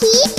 He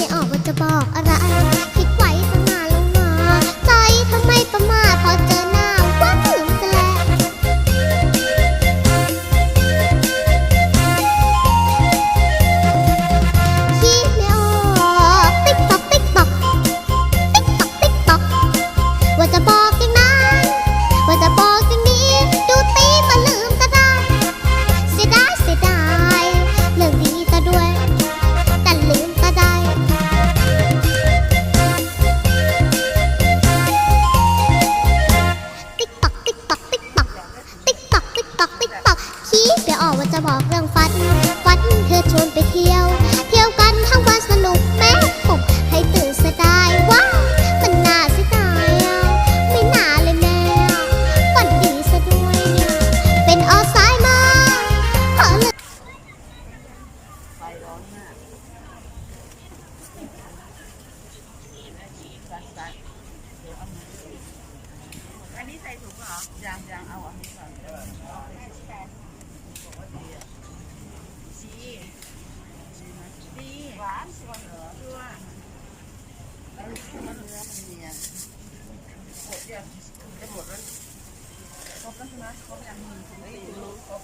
อชวนไปเที่ยว เที่ยวกันทั้งวันสนุกแม่ผมให้ตื่นสดายว้ามันนาสไตล์ไม่น่าเลยแม่ฝันดีซะด้วยเนี่ย เป็นออสายมาเฮ้ใส่ถุงเหรอยังยังเอาอันนี้ก่อน หวานชัวร์เหรอด้วยแล้วมันเนื้อมันเนียนหมดยังจะหมดแล้วครบแล้วใช่ไหมครบยังหนึ่งถึงสี่ครบ